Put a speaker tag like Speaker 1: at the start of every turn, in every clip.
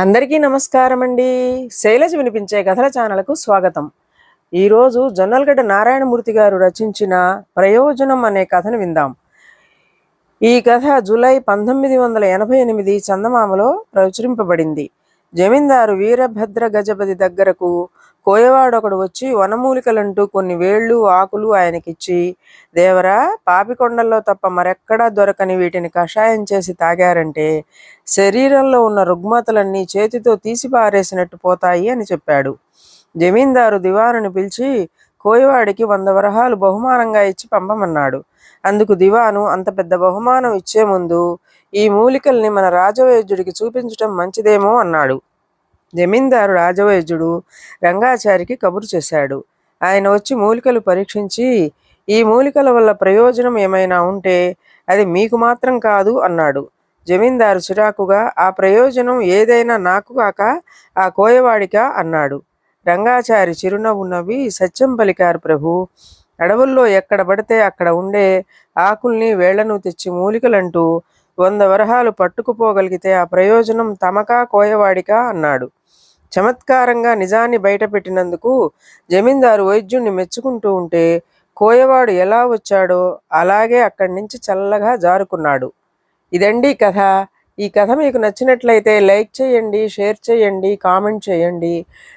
Speaker 1: అందరికీ నమస్కారం అండి శైలజ వినిపించే కథల ఛానల్కు స్వాగతం. ఈరోజు జొన్నలగడ్డ నారాయణమూర్తి గారు రచించిన ప్రయోజనం అనే కథను విందాం. ఈ కథ జూలై పంతొమ్మిది వందల ఎనభై ఎనిమిది చందమామలో ప్రచురింపబడింది. జమీందారు వీరభద్ర గజపతి దగ్గరకు కోయవాడొకడు వచ్చి వనమూలికలంటూ కొన్ని వేళ్ళు ఆకులు ఆయనకిచ్చి దేవరా పాపికొండల్లో తప్ప మరెక్కడా దొరకని వీటిని కషాయం చేసి తాగారంటే శరీరంలో ఉన్న రుగ్మతలన్నీ చేతితో తీసి పారేసినట్టు పోతాయి అని చెప్పాడు. జమీందారు దివానుని పిలిచి కోయవాడికి వంద వరహాలు బహుమానంగా ఇచ్చి పంపమన్నాడు. అందుకు దివాను అంత పెద్ద బహుమానం ఇచ్చే ముందు ఈ మూలికల్ని మన రాజవైద్యుడికి చూపించటం మంచిదేమో అన్నాడు. జమీందారు రాజవైద్యుడు రంగాచారికి కబురు చేశాడు. ఆయన వచ్చి మూలికలు పరీక్షించి ఈ మూలికల వల్ల ప్రయోజనం ఏమైనా ఉంటే అది మీకు మాత్రం కాదు అన్నాడు. జమీందారు చిరాకుగా ఆ ప్రయోజనం ఏదైనా నాకు కాక ఆ కోయవాడికా అన్నాడు. రంగాచారి చిరునవ్వు నవ్వి సత్యం పలికారు ప్రభు అడవుల్లో ఎక్కడ పడితే అక్కడ ఉండే ఆకుల్ని వేళ్ళను తెచ్చి మూలికలంటూ వంద వరహాలు పట్టుకుపోగలిగితే ఆ ప్రయోజనం తమకా కోయవాడికా అన్నాడు. చమత్కారంగా నిజాన్ని బయటపెట్టినందుకు జమీందారు వైద్యుణ్ణి మెచ్చుకుంటూ ఉంటే కోయవాడు ఎలా వచ్చాడో అలాగే అక్కడి నుంచి చల్లగా జారుకున్నాడు. ఇదండి కథ. ఈ కథ మీకు నచ్చినట్లయితే లైక్ చేయండి షేర్ చేయండి కామెంట్ చేయండి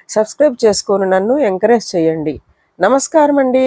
Speaker 1: సబ్స్క్రైబ్ చేసుకొని నన్ను ఎంకరేజ్ చేయండి. నమస్కారం అండి